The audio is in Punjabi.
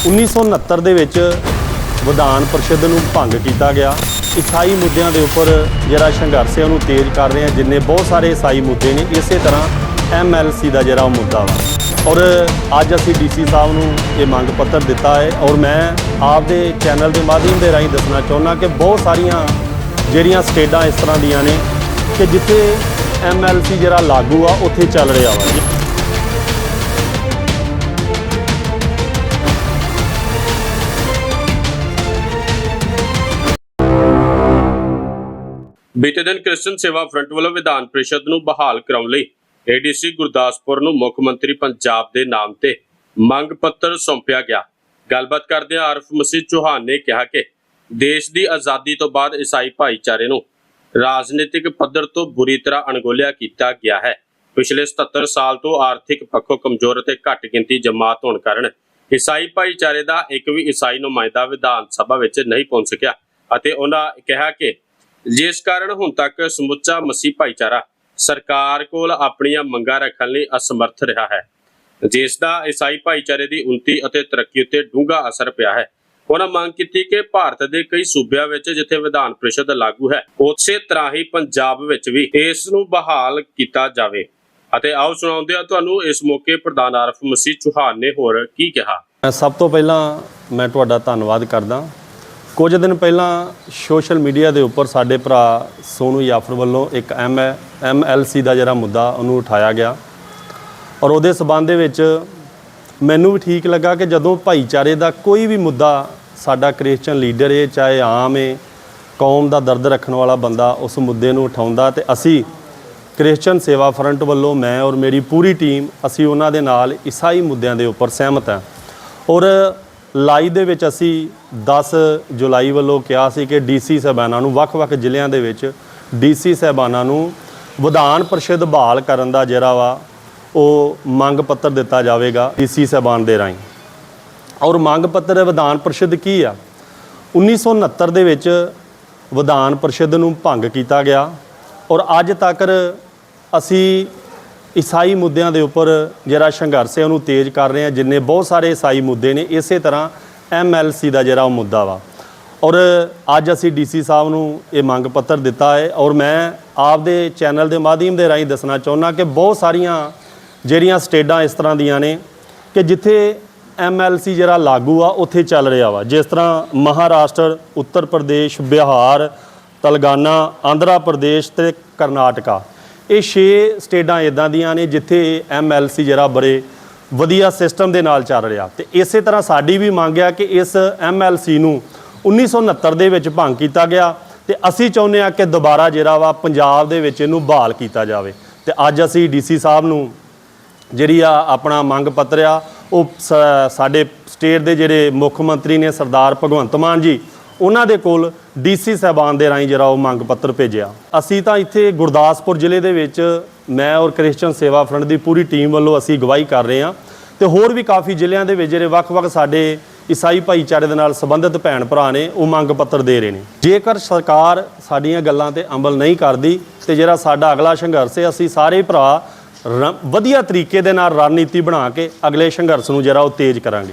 1969 ਦੇ ਵਿੱਚ ਵਿਧਾਨ ਪਰਿਸ਼ਦ ਨੂੰ ਭੰਗ ਕੀਤਾ ਗਿਆ। ਈਸਾਈ ਮੁੱਦਿਆਂ ਦੇ ਉੱਪਰ ਜਿਹੜਾ ਸੰਘਰਸ਼ ਹੈ, ਉਹਨੂੰ ਤੇਜ਼ ਕਰ ਰਹੇ ਆ ਜਿੰਨੇ ਬਹੁਤ ਸਾਰੇ ਈਸਾਈ ਮੁੱਦੇ ਨੇ, ਇਸੇ ਤਰ੍ਹਾਂ ਐਮਐਲਸੀ ਦਾ ਜਿਹੜਾ ਉਹ ਮੁੱਦਾ ਵਾ। ਔਰ ਅੱਜ ਅਸੀਂ ਡੀਸੀ ਸਾਹਿਬ ਨੂੰ ਇਹ ਮੰਗ ਪੱਤਰ ਦਿੱਤਾ ਹੈ। ਔਰ ਮੈਂ ਆਪਦੇ ਚੈਨਲ ਦੇ ਮਾਧਿਅਮ ਦੇ ਰਾਹੀਂ ਦੱਸਣਾ ਚਾਹੁੰਦਾ ਕਿ ਬਹੁਤ ਸਾਰੀਆਂ ਜਿਹੜੀਆਂ ਸਟੇਟਾਂ ਇਸ ਤਰ੍ਹਾਂ ਦੀਆਂ ਨੇ ਕਿ ਜਿੱਥੇ ਐਮਐਲਸੀ ਜਿਹੜਾ ਲਾਗੂ ਆ, ਉੱਥੇ ਚੱਲ ਰਿਹਾ ਵਾ। ਬੀਤੇ ਦਿਨ ਕ੍ਰਿਸਚਨ ਸੇਵਾ ਫਰੰਟ ਵੱਲੋਂ ਵਿਧਾਨ ਪ੍ਰੀਸ਼ਦ ਨੂੰ ਬਹਾਲ ਕਰਾਉਣ ਲਈ ਏਡੀਸੀ ਗੁਰਦਾਸਪੁਰ ਨੂੰ ਮੁੱਖ ਮੰਤਰੀ ਪੰਜਾਬ ਦੇ ਨਾਮ ਤੇ ਮੰਗ ਪੱਤਰ ਸੌਂਪਿਆ ਗਿਆ। ਗੱਲਬਾਤ ਕਰਦਿਆਂ ਆਰਫ ਮਸੀਹ ਚੌਹਾਨ ਨੇ ਕਿਹਾ ਕਿ ਦੇਸ਼ ਦੀ ਆਜ਼ਾਦੀ ਤੋਂ ਬਾਅਦ ਈਸਾਈ ਭਾਈਚਾਰੇ ਨੂੰ ਰਾਜਨੀਤਿਕ ਪੱਧਰ ਤੋਂ ਬੁਰੀ ਤਰ੍ਹਾਂ ਅਣਗੋਲਿਆ ਕੀਤਾ ਗਿਆ ਹੈ। ਪਿਛਲੇ 77 ਸਾਲ ਤੋਂ ਆਰਥਿਕ ਪੱਖੋਂ ਕਮਜ਼ੋਰ ਅਤੇ ਘੱਟ ਗਿਣਤੀ ਜਮਾਤ ਹੋਣ ਕਾਰਨ ਈਸਾਈ ਭਾਈਚਾਰੇ ਦਾ ਇੱਕ ਵੀ ਈਸਾਈ ਨੁਮਾਇੰਦਾ ਵਿਧਾਨ ਸਭਾ ਵਿੱਚ ਨਹੀਂ ਪਹੁੰਚ ਸਕਿਆ ਅਤੇ ਉਹਨਾਂ ਕਿਹਾ ਕਿ ਜਿਸ ਕਾਰਨ ਹੁਣ ਤੱਕ ਸਮੁੱਚਾ ਮਸੀਹ ਭਾਈਚਾਰਾ ਸਰਕਾਰ ਕੋਲ ਆਪਣੀਆਂ ਮੰਗਾਂ ਰੱਖਣ ਲਈ ਅਸਮਰਥ ਰਿਹਾ ਹੈ। ਜਿਸ ਦਾ ਈਸਾਈ ਭਾਈਚਾਰੇ ਦੀ ਉન્નਤੀ ਅਤੇ ਤਰੱਕੀ ਉੱਤੇ ਡੂੰਘਾ ਅਸਰ ਪਿਆ ਹੈ। ਉਹਨਾਂ ਮੰਗ ਕੀਤੀ ਕਿ ਭਾਰਤ ਦੇ ਕਈ ਸੂਬਿਆਂ ਵਿੱਚ ਜਿੱਥੇ ਵਿਧਾਨ ਪ੍ਰੀਸ਼ਦ ਲਾਗੂ ਹੈ, ਉਸੇ ਤਰ੍ਹਾਂ ਹੀ ਪੰਜਾਬ ਵਿੱਚ ਵੀ ਇਸ ਨੂੰ ਬਹਾਲ ਕੀਤਾ ਜਾਵੇ। ਅਤੇ ਆਓ ਸੁਣਾਉਂਦੇ ਆ ਤੁਹਾਨੂੰ ਇਸ ਮੌਕੇ ਪ੍ਰਧਾਨ ਆਰਫ ਮਸੀਹ ਚੌਹਾਨ ਨੇ ਹੋਰ ਕੀ ਕਿਹਾ। ਸਭ ਤੋਂ ਪਹਿਲਾਂ ਮੈਂ ਤੁਹਾਡਾ ਧੰਨਵਾਦ ਕਰਦਾ। ਕੁਝ ਦਿਨ ਪਹਿਲਾਂ ਸੋਸ਼ਲ ਮੀਡੀਆ ਦੇ ਉੱਪਰ ਸਾਡੇ ਭਰਾ ਸੋਨੂ ਯਾਫਰ ਵੱਲੋਂ ਇੱਕ ਐਮ ਸੀ ਦਾ ਜਿਹੜਾ ਮੁੱਦਾ ਉਹਨੂੰ ਉਠਾਇਆ ਗਿਆ। ਔਰ ਉਹਦੇ ਸਬੰਧ ਦੇ ਵਿੱਚ ਮੈਨੂੰ ਵੀ ਠੀਕ ਲੱਗਾ ਕਿ ਜਦੋਂ ਭਾਈਚਾਰੇ ਦਾ ਕੋਈ ਵੀ ਮੁੱਦਾ ਸਾਡਾ ਕ੍ਰਿਸਚੀਅਨ ਲੀਡਰ ਏ, ਚਾਹੇ ਆਮ ਏ, ਕੌਮ ਦਾ ਦਰਦ ਰੱਖਣ ਵਾਲਾ ਬੰਦਾ ਉਸ ਮੁੱਦੇ ਨੂੰ ਉਠਾਉਂਦਾ ਤੇ ਅਸੀਂ ਕ੍ਰਿਸਚੀਅਨ ਸੇਵਾ ਫਰੰਟ ਵੱਲੋਂ ਮੈਂ ਔਰ ਮੇਰੀ ਪੂਰੀ ਟੀਮ ਅਸੀਂ ਉਹਨਾਂ ਦੇ ਨਾਲ ਈਸਾਈ ਮੁੱਦਿਆਂ ਦੇ ਉੱਪਰ ਸਹਿਮਤ ਹਾਂ। ਔਰ ਲਾਈ ਦੇ ਵਿੱਚ ਅਸੀਂ 10 ਜੁਲਾਈ ਵੱਲੋਂ ਕਿਹਾ ਸੀ ਕਿ ਡੀਸੀ ਸਾਹਿਬਾਨਾਂ ਨੂੰ ਵੱਖ-ਵੱਖ ਜ਼ਿਲ੍ਹਿਆਂ ਦੇ ਵਿੱਚ ਡੀਸੀ ਸਾਹਿਬਾਨਾਂ ਨੂੰ ਵਿਧਾਨ ਪਰਿਸ਼ਦ ਬਹਾਲ ਕਰਨ ਦਾ ਜਿਹੜਾ ਵਾ, ਉਹ ਮੰਗ ਪੱਤਰ ਦਿੱਤਾ ਜਾਵੇਗਾ ਡੀਸੀ ਸਾਹਿਬਾਨ ਦੇ ਰਾਹੀਂ। ਔਰ ਮੰਗ ਪੱਤਰ ਵਿਧਾਨ ਪਰਿਸ਼ਦ ਕੀ ਆ? 1969 ਦੇ ਵਿੱਚ ਵਿਧਾਨ ਪਰਿਸ਼ਦ ਨੂੰ ਭੰਗ ਕੀਤਾ ਗਿਆ ਔਰ ਅੱਜ ਤੱਕ ਅਸੀਂ ਈਸਾਈ ਮੁੱਦਿਆਂ ਦੇ ਉੱਪਰ ਜਿਹੜਾ ਸੰਘਰਸ਼ ਹੈ, ਉਹਨੂੰ ਤੇਜ਼ ਕਰ ਰਹੇ ਹਾਂ। ਜਿੰਨੇ ਬਹੁਤ ਸਾਰੇ ਈਸਾਈ ਮੁੱਦੇ ਨੇ, ਇਸੇ ਤਰ੍ਹਾਂ ਐਮਐਲਸੀ ਦਾ ਜਿਹੜਾ ਉਹ ਮੁੱਦਾ ਵਾ। ਔਰ ਅੱਜ ਅਸੀਂ ਡੀਸੀ ਸਾਹਿਬ ਨੂੰ ਇਹ ਮੰਗ ਪੱਤਰ ਦਿੱਤਾ ਹੈ ਔਰ ਮੈਂ ਆਪਦੇ ਚੈਨਲ ਦੇ ਮਾਧਿਅਮ ਦੇ ਰਾਹੀਂ ਦੱਸਣਾ ਚਾਹੁੰਦਾ ਕਿ ਬਹੁਤ ਸਾਰੀਆਂ ਜਿਹੜੀਆਂ ਸਟੇਟਾਂ ਇਸ ਤਰ੍ਹਾਂ ਦੀਆਂ ਨੇ ਕਿ ਜਿੱਥੇ ਐਮਐਲਸੀ ਜਿਹੜਾ ਲਾਗੂ ਆ, ਉੱਥੇ ਚੱਲ ਰਿਹਾ ਵਾ। ਜਿਸ ਤਰ੍ਹਾਂ ਮਹਾਰਾਸ਼ਟਰ, ਉੱਤਰ ਪ੍ਰਦੇਸ਼, ਬਿਹਾਰ, ਤੇਲੰਗਾਨਾ, ਆਂਧਰਾ ਪ੍ਰਦੇਸ਼ ਤੇ ਕਰਨਾਟਕਾ। ਇਹ 6 ਸਟੇਟਾਂ ਇਦਾਂ ਦੀਆਂ ਨੇ ਜਿੱਥੇ ਐਮਐਲਸੀ ਜਿਹੜਾ ਬੜੇ ਵਧੀਆ ਸਿਸਟਮ ਦੇ ਨਾਲ ਚੱਲ ਰਿਹਾ। ਤੇ ਇਸੇ ਤਰ੍ਹਾਂ ਸਾਡੀ ਵੀ ਮੰਗ ਆ ਕਿ ਇਸ ਐਮਐਲਸੀ ਨੂੰ 1969 ਦੇ ਵਿੱਚ ਭੰਗ ਕੀਤਾ ਗਿਆ ਤੇ ਅਸੀਂ ਚਾਹੁੰਦੇ ਆ ਕਿ ਦੁਬਾਰਾ ਜਿਹੜਾ ਵਾ ਪੰਜਾਬ ਦੇ ਵਿੱਚ ਇਹਨੂੰ ਬਹਾਲ ਕੀਤਾ ਜਾਵੇ। ਤੇ ਅੱਜ ਅਸੀਂ ਡੀਸੀ ਸਾਹਿਬ ਨੂੰ ਜਿਹੜੀ ਆ ਆਪਣਾ ਮੰਗ ਪੱਤਰ ਆ, ਉਹ ਸ- ਸਾਡੇ ਸਟੇਟ ਦੇ ਜਿਹੜੇ ਮੁੱਖ ਮੰਤਰੀ ਨੇ ਸਰਦਾਰ ਭਗਵੰਤ ਮਾਨ ਜੀ ਉਹਨਾਂ ਦੇ ਕੋਲ ਡੀਸੀ ਸਾਹਿਬਾਨ ਦੇ ਰਾਹੀਂ ਜਿਹੜਾ ਉਹ ਮੰਗ ਪੱਤਰ ਭੇਜਿਆ। ਅਸੀਂ ਤਾਂ ਇੱਥੇ ਗੁਰਦਾਸਪੁਰ ਜ਼ਿਲ੍ਹੇ ਦੇ ਵਿੱਚ ਮੈਂ ਔਰ ਕ੍ਰਿਸਚੀਅਨ ਸੇਵਾ ਫਰੰਟ ਦੀ ਪੂਰੀ ਟੀਮ ਵੱਲੋਂ ਅਸੀਂ ਅਗਵਾਈ ਕਰ ਰਹੇ ਹਾਂ ਤੇ ਹੋਰ ਵੀ ਕਾਫੀ ਜ਼ਿਲ੍ਹਿਆਂ ਦੇ ਵਿੱਚ ਜਿਹੜੇ ਵੱਖ-ਵੱਖ ਸਾਡੇ ਈਸਾਈ ਭਾਈਚਾਰੇ ਦੇ ਨਾਲ ਸੰਬੰਧਿਤ ਭੈਣ ਭਰਾ ਨੇ, ਉਹ ਮੰਗ ਪੱਤਰ ਦੇ ਰਹੇ ਨੇ। ਜੇਕਰ ਸਰਕਾਰ ਸਾਡੀਆਂ ਗੱਲਾਂ ਤੇ ਅਮਲ ਨਹੀਂ ਕਰਦੀ ਤੇ ਜਿਹੜਾ ਸਾਡਾ ਅਗਲਾ ਸੰਘਰਸ਼ ਹੈ, ਅਸੀਂ ਸਾਰੇ ਭਰਾ ਰ- ਵਧੀਆ ਤਰੀਕੇ ਦੇ ਨਾਲ ਰਣਨੀਤੀ ਬਣਾ ਕੇ ਅਗਲੇ ਸੰਘਰਸ਼ ਨੂੰ ਜਿਹੜਾ ਉਹ ਤੇਜ਼ ਕਰਾਂਗੇ।